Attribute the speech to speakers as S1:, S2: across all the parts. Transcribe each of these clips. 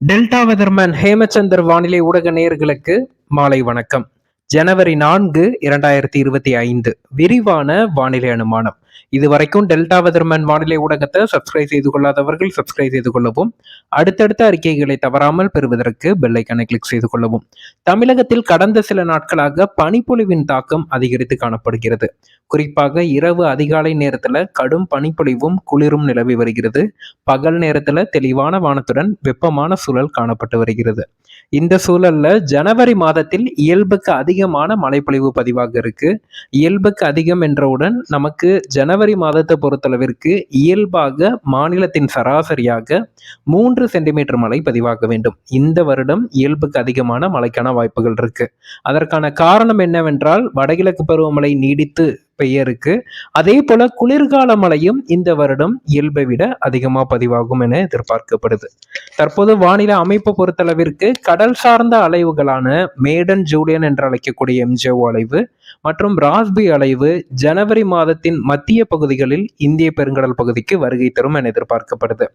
S1: Delta weatherman Hemachandar வானிலை ஊடக நேயர்களுக்கு மாலை வணக்கம். ஜனவரி நான்கு இரண்டாயிரத்தி இருபத்தி ஐந்து. விரிவான வானிலை அனுமானம். இதுவரைக்கும் டெல்டா வெதர்மேன் வானிலை ஊடகத்தை சப்ஸ்கிரைப் செய்து கொள்ளாதவர்கள் சப்ஸ்கிரைப் செய்து கொள்ளவும் அடுத்தடுத்த அறிக்கைகளை தவறாமல் பெறுவதற்கு பெல்லைக்கனை கிளிக் செய்து கொள்ளவும். தமிழகத்தில் கடந்த சில நாட்களாக பனிப்பொழிவின் தாக்கம் அதிகரித்து காணப்படுகிறது. குறிப்பாக இரவு அதிகாலை நேரத்துல கடும் பனிப்பொழிவும் குளிரும் நிலவி வருகிறது. பகல் நேரத்துல தெளிவான வானத்துடன் வெப்பமான சூழல் காணப்பட்டு வருகிறது. இந்த சூழல்ல ஜனவரி மாதத்தில் இயல்புக்கு அதிகமான மழைப்பொழிவு பதிவாக இருக்கு. இயல்புக்கு அதிகம் என்றவுடன் நமக்கு ஜனவரி மாதத்தை பொறுத்தளவிற்கு இயல்பாக மாநிலத்தின் சராசரியாக மூன்று சென்டிமீட்டர் மழை பதிவாக வேண்டும். இந்த வருடம் இயல்புக்கு அதிகமான மழைக்கான வாய்ப்புகள் இருக்கு. அதற்கான காரணம் என்னவென்றால் வடகிழக்கு பருவமழை நீடித்து பெயருக்கு. அதே போல குளிர்கால மழையும் இந்த வருடம் இயல்பை விட அதிகமா பதிவாகும் என எதிர்பார்க்கப்படுது. தற்போது வானிலை அமைப்பு பொறுத்தளவிற்கு கடல் சார்ந்த அலைவுகளான மேடன் ஜூலியன் என்று அழைக்கக்கூடிய எம்ஜிஓ அலைவு மற்றும் ராஸ்பி அலைவு ஜனவரி மாதத்தின் மத்திய பகுதிகளில் இந்திய பெருங்கடல் பகுதிக்கு வருகை தரும் என எதிர்பார்க்கப்படுது.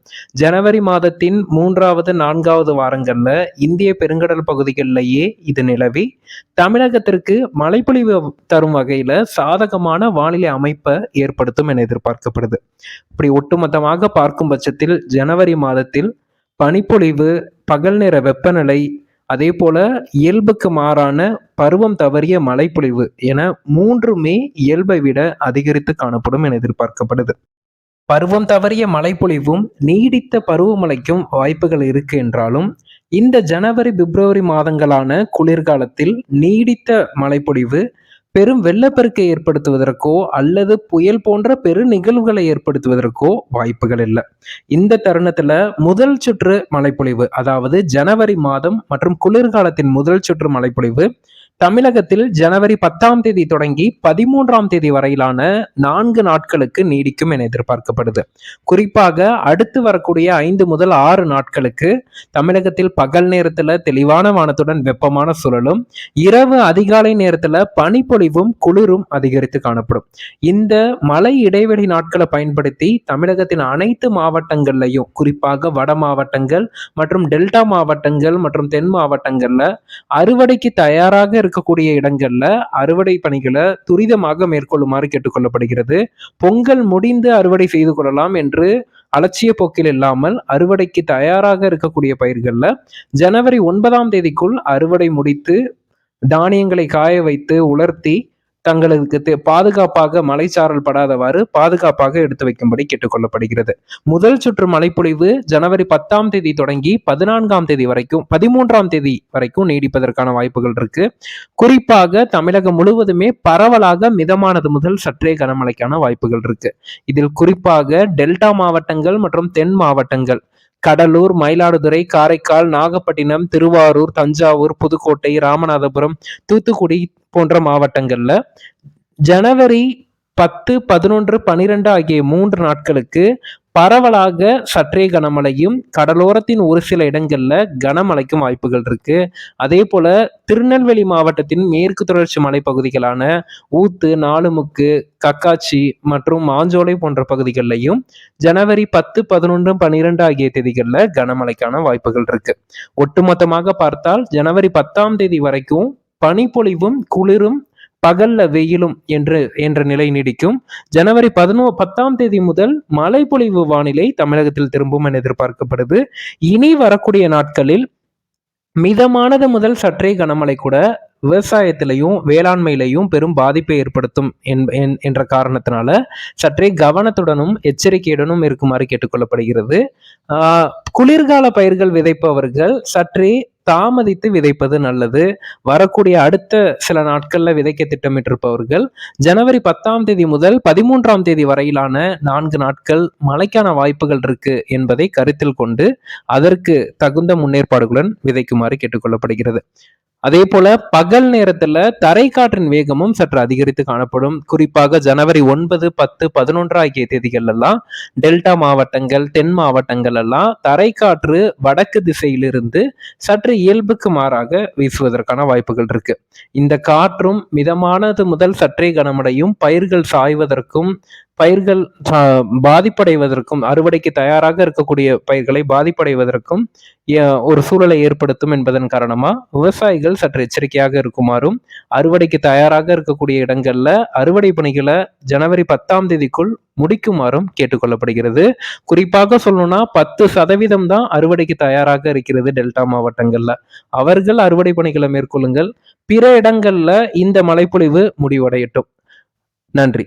S1: ஜனவரி மாதத்தின் மூன்றாவது நான்காவது வாரங்களில் இந்திய பெருங்கடல் பகுதிகளிலேயே இது நிலவி தமிழகத்திற்கு மழைப்பொழிவு தரும் வகையில் சாதகமான வானிலை அமைப்பை ஏற்படுத்தும் என எதிர்பார்க்கப்படுது. இப்படி ஒட்டுமொத்தமாக பார்க்கும் பட்சத்தில் ஜனவரி மாதத்தில் பனிப்பொழிவு பகல் நேர வெப்பநிலை அதே போல இயல்புக்கு மாறான பருவம் தவறிய மழைப்பொழிவு என மூன்றுமே இயல்பை விட அதிகரித்து காணப்படும் என எதிர்பார்க்கப்படுது. பருவம் தவறிய மழைப்பொழிவும் நீடித்த பருவமழைக்கும் வாய்ப்புகள் இருக்கு என்றாலும் இந்த ஜனவரி பிப்ரவரி மாதங்களான குளிர்காலத்தில் நீடித்த மழைப்பொழிவு பெரும் வெள்ளப்பெருக்கை ஏற்படுத்துவதற்கோ அல்லது புயல் போன்ற பெரு நிகழ்வுகளை ஏற்படுத்துவதற்கோ வாய்ப்புகள் இல்லை. இந்த தருணத்துல முதல் சுற்று மழைப்பொழிவு அதாவது ஜனவரி மாதம் மற்றும் குளிர்காலத்தின் முதல் சுற்று மழைப்பொழிவு தமிழகத்தில் ஜனவரி பத்தாம் தேதி தொடங்கி பதிமூன்றாம் தேதி வரையிலான நான்கு நாட்களுக்கு நீடிக்கும் என எதிர்பார்க்கப்படுது. குறிப்பாக அடுத்து வரக்கூடிய ஐந்து முதல் ஆறு நாட்களுக்கு தமிழகத்தில் பகல் நேரத்தில் தெளிவான வானத்துடன் வெப்பமான சூழலும் இரவு அதிகாலை நேரத்துல பனிப்பொழிவும் குளிரும் அதிகரித்து காணப்படும். இந்த மழை இடைவெளி நாட்களை பயன்படுத்தி தமிழகத்தின் அனைத்து மாவட்டங்கள்லையும் குறிப்பாக வட மாவட்டங்கள் மற்றும் டெல்டா மாவட்டங்கள் மற்றும் தென் மாவட்டங்கள்ல அறுவடைக்கு தயாராக இருக்கக்கூடிய இடங்கள்ல அறுவடை பணிகளை துரிதமாக மேற்கொள்ளுமாறு கேட்டுக்கொள்ளப்படுகிறது. பொங்கல் முடிந்து அறுவடை செய்து கொள்ளலாம் என்று அலட்சிய போக்கில் இல்லாமல் அறுவடைக்கு தயாராக இருக்கக்கூடிய பயிர்கள்ல ஜனவரி ஒன்பதாம் தேதிக்குள் அறுவடை முடித்து தானியங்களை காய வைத்து உலர்த்தி தங்களுக்கு பாதுகாப்பாக மலைச்சாரல் படாதவாறு பாதுகாப்பாக எடுத்து வைக்கும்படி கேட்டுக்கொள்ளப்படுகிறது. முதல் சுற்று மழைப்பொழிவு ஜனவரி பத்தாம் தேதி தொடங்கி பதினான்காம் தேதி வரைக்கும் பதிமூன்றாம் தேதி வரைக்கும் நீடிப்பதற்கான வாய்ப்புகள் இருக்கு. குறிப்பாக தமிழகம் முழுவதுமே பரவலாக மிதமானது முதல் சற்றே கனமழைக்கான வாய்ப்புகள் இருக்கு. இதில் குறிப்பாக டெல்டா மாவட்டங்கள் மற்றும் தென் மாவட்டங்கள் கடலூர் மயிலாடுதுறை காரைக்கால் நாகப்பட்டினம் திருவாரூர் தஞ்சாவூர் புதுக்கோட்டை ராமநாதபுரம் தூத்துக்குடி போன்ற மாவட்டங்கள்ல ஜனவரி பத்து பதினொன்று பனிரெண்டு ஆகிய மூன்று நாட்களுக்கு பரவலாக சற்றே கனமழையும் கடலோரத்தின் ஒரு சில இடங்கள்ல கனமழைக்கும் வாய்ப்புகள் இருக்கு. அதே போல திருநெல்வேலி மாவட்டத்தின் மேற்கு தொடர்ச்சி மலைப்பகுதிகளான ஊத்து நாலுமுக்கு கக்காச்சி மற்றும் மாஞ்சோலை போன்ற பகுதிகளிலையும் ஜனவரி பத்து பதினொன்று பன்னிரெண்டு ஆகிய தேதிகளில் கனமழைக்கான வாய்ப்புகள் இருக்கு. ஒட்டுமொத்தமாக பார்த்தால் ஜனவரி பத்தாம் தேதி வரைக்கும் பனிப்பொழிவும் குளிரும் பகல்ல வெயிலும் என்று என்ற நிலை நீடிக்கும். ஜனவரி பதினோ பத்தாம் தேதி முதல் மழைப்பொழிவு வானிலை தமிழகத்தில் திரும்பும் என எதிர்பார்க்கப்படுது. இனி வரக்கூடிய நாட்களில் மிதமானது முதல் சற்றே கனமழை கூட விவசாயத்திலையும் வேளாண்மையிலையும் பெரும் பாதிப்பை ஏற்படுத்தும் என்ற காரணத்தினால சற்றே கவனத்துடனும் எச்சரிக்கையுடனும் இருக்குமாறு கேட்டுக்கொள்ளப்படுகிறது. குளிர்கால பயிர்கள் விதைப்பவர்கள் சற்றே தாமதித்து விதைப்பது நல்லது. வரக்கூடிய அடுத்த சில நாட்கள்ல விதைக்க திட்டமிட்டிருப்பவர்கள் ஜனவரி பத்தாம் தேதி முதல் பதிமூன்றாம் தேதி வரையிலான நான்கு நாட்கள் மழைக்கான வாய்ப்புகள் இருக்கு என்பதை கருத்தில் கொண்டு அதற்கு தகுந்த முன்னேற்பாடுகளுடன் விதைக்குமாறு கேட்டுக்கொள்ளப்படுகிறது. அதே போல பகல் நேரத்துல தரைக்காற்றின் வேகமும் சற்று அதிகரித்து காணப்படும். குறிப்பாக ஜனவரி ஒன்பது பத்து பதினொன்று ஆகிய தேதிகள் எல்லாம் டெல்டா மாவட்டங்கள் தென் மாவட்டங்கள் எல்லாம் தரைக்காற்று வடக்கு திசையிலிருந்து சற்று இயல்புக்கு மாறாக வீசுவதற்கான வாய்ப்புகள் இருக்கு. இந்த காற்றும் மிதமானது முதல் சற்றே கனமடையும் பயிர்கள் சாய்வதற்கும் பயிர்கள் பாதிப்படைவதற்கும் அறுவடைக்கு தயாராக இருக்கக்கூடிய பயிர்களை பாதிப்படைவதற்கும் ஒரு சூழலை ஏற்படுத்தும் என்பதன் காரணமா விவசாயிகள் சற்று எச்சரிக்கையாக இருக்குமாறும் அறுவடைக்கு தயாராக இருக்கக்கூடிய இடங்கள்ல அறுவடை பணிகளை ஜனவரி பத்தாம் தேதிக்குள் முடிக்குமாறும் கேட்டுக்கொள்ளப்படுகிறது. குறிப்பாக சொல்லணும்னா பத்து சதவீதம் தான் அறுவடைக்கு தயாராக இருக்கிறது டெல்டா மாவட்டங்கள்ல. அவர்கள் அறுவடை பணிகளை மேற்கொள்ளுங்கள். பிற இடங்கள்ல இந்த மழைப்பொழிவு முடிவடையட்டும். நன்றி.